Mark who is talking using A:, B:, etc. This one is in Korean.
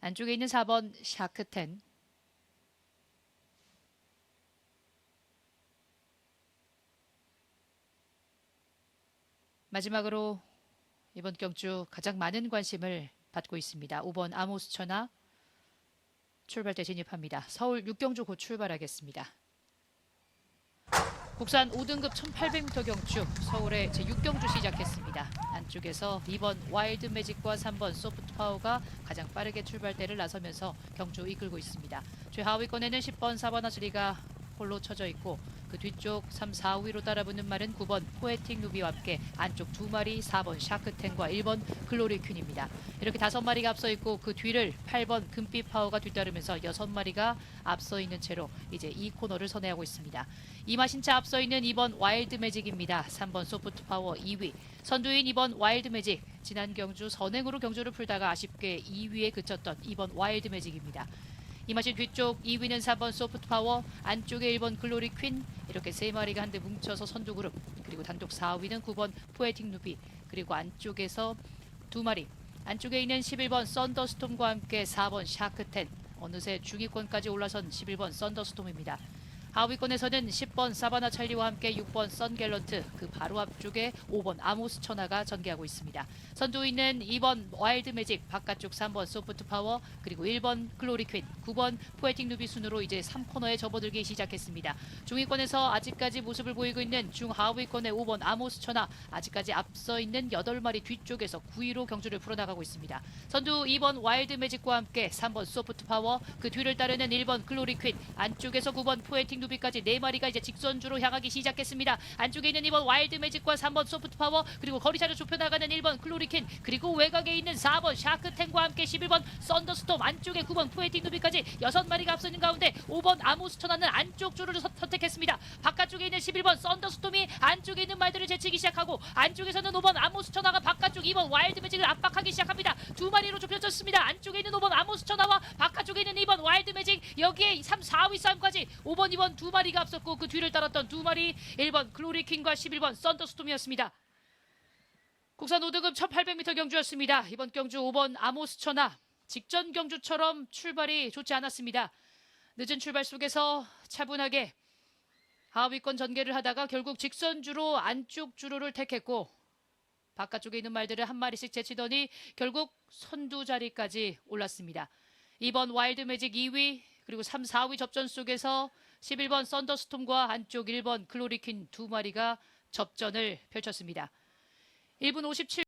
A: 안쪽에 있는 4번 샤크텐. 마지막으로 이번 경주 가장 많은 관심을 받고 있습니다. 5번 아모스 천하 출발대 진입합니다. 서울 6경주 곧 출발하겠습니다. 국산 5등급 1800m 경주 서울의 제6경주 시작했습니다. 안쪽에서 2번 와일드 매직과 3번 소프트 파워가 가장 빠르게 출발대를 나서면서 경주 이끌고 있습니다. 최하위권에는 10번 사바나스리가 홀로 쳐져 있고 그 뒤쪽 3, 4, 5위로 따라붙는 말은 9번 포에틱 루비와 함께 안쪽 두 마리 4번 샤크텐과 1번 글로리 퀸입니다. 이렇게 다섯 마리가 앞서 있고 그 뒤를 8번 금빛 파워가 뒤따르면서 여섯 마리가 앞서 있는 채로 이제 이 코너를 선회하고 있습니다. 이마신차 앞서 있는 2번 와일드 매직입니다. 3번 소프트 파워 2위. 선두인 2번 와일드 매직. 지난 경주 선행으로 경주를 풀다가 아쉽게 2위에 그쳤던 2번 와일드 매직입니다. 이마신 뒤쪽 2위는 4번 소프트 파워, 안쪽에 1번 글로리 퀸. 이렇게 세 마리가 한데 뭉쳐서 선두 그룹. 그리고 단독 4위는 9번 포에틱 누비. 그리고 안쪽에서 두 마리. 안쪽에 있는 11번 썬더스톰과 함께 4번 샤크텐. 어느새 중위권까지 올라선 11번 썬더스톰입니다. 하위권에서는 10번 사바나 찰리와 함께 6번 썬갤런트 그 바로 앞쪽에 5번 아모스 천하가 전개하고 있습니다. 선두위는 2번 와일드 매직 바깥쪽 3번 소프트 파워 그리고 1번 글로리 퀸 9번 포에틱 누비 순으로 이제 3코너에 접어들기 시작했습니다. 중위권에서 아직까지 모습을 보이고 있는 중하위권의 5번 아모스 천하 아직까지 앞서 있는 8마리 뒤쪽에서 9위로 경주를 풀어나가고 있습니다. 선두 2번 와일드 매직과 함께 3번 소프트 파워 그 뒤를 따르는 1번 글로리 퀸 안쪽에서 9번 포에틱 누비까지 4마리가 이제 직선주로 향하기 시작했습니다. 안쪽에 있는 2번 와일드 매직과 3번 소프트 파워 그리고 거리차를 좁혀 나가는 1번 클로리킨 그리고 외곽에 있는 4번 샤크텐과 함께 11번 썬더스톰 안쪽에 9번 포에틱 누비까지 6마리가 앞서 있는 가운데 5번 아모스천하는 안쪽 줄을 선- 선택했습니다. 바깥쪽에 있는 11번 썬더스톰이 안쪽에 있는 말들을 제치기 시작하고 안쪽에서는 5번 아모스천하가 바깥쪽 2번 와일드 매직을 압박하기 시작합니다. 두 마리로 좁혀졌습니다. 안쪽에 있는 5번 아모스천하와 바깥쪽에 있는 2번 와일드 매직 여기에 3, 4위 싸움까지 5번, 2번 두 마리가 앞섰고 그 뒤를 따랐던 두 마리 1번 글로리킹과 11번 썬더스톰이었습니다. 국산 5등급 1800m 경주였습니다. 이번 경주 5번 아모스 천하 직전 경주처럼 출발이 좋지 않았습니다. 늦은 출발 속에서 차분하게 하위권 전개를 하다가 결국 직선주로 안쪽 주로를 택했고 바깥쪽에 있는 말들을 한 마리씩 제치더니 결국 선두 자리까지 올랐습니다. 2번 와일드 매직 2위 그리고 3, 4위 접전 속에서 11번 썬더스톰과 안쪽 1번 글로리킨 두 마리가 접전을 펼쳤습니다. 1분 57